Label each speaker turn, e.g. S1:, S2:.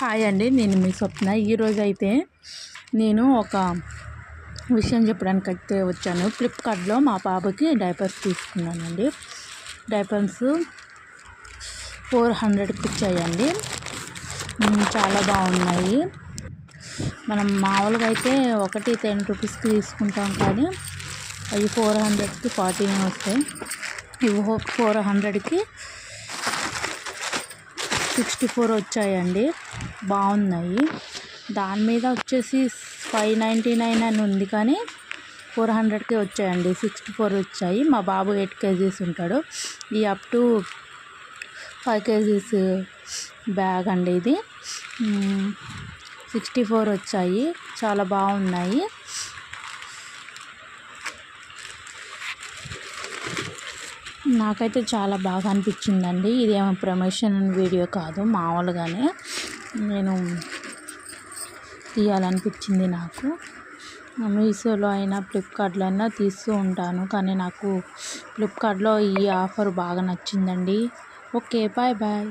S1: Hi అండి. నేను మీ స్వప్న. ఈరోజు అయితే నేను ఒక విషయం చెప్పడానికి అయితే వచ్చాను. ఫ్లిప్కార్ట్లో మా పాపకి డైపర్స్ తీసుకున్నానండి. డైపర్స్ ఫోర్ హండ్రెడ్కి వచ్చాయండి. చాలా బాగున్నాయి. మనం మామూలుగా అయితే ఒకటి టెన్ రూపీస్కి తీసుకుంటాం కానీ అవి ఫోర్ హండ్రెడ్కి ఫార్టీన్ వస్తాయి. ఇవి ఫోర్ హండ్రెడ్కి సిక్స్టీ ఫోర్ వచ్చాయండి. బాగున్నాయి. దాని మీద వచ్చేసి ఫైవ్ నైంటీ నైన్ అని ఉంది కానీ ఫోర్ హండ్రెడ్కే వచ్చాయండి. సిక్స్టీ ఫోర్ వచ్చాయి. మా బాబు ఎయిట్ కేజీస్ ఉంటాడు. ఈ up to five KGs bag అండి ఇది. సిక్స్టీ ఫోర్ వచ్చాయి. చాలా బాగున్నాయి. నాకైతే చాలా బాగా అనిపించిందండి. ఇది ఏమో ప్రమోషన్ వీడియో కాదు మామూలుగానే. నేను తీయాలనిపించింది నాకు. మీషోలో అయినా ఫ్లిప్కార్ట్లో అయినా తీస్తూ ఉంటాను. కానీ నాకు ఫ్లిప్కార్ట్లో ఈ ఆఫర్ బాగా నచ్చిందండి. Okay bye bye.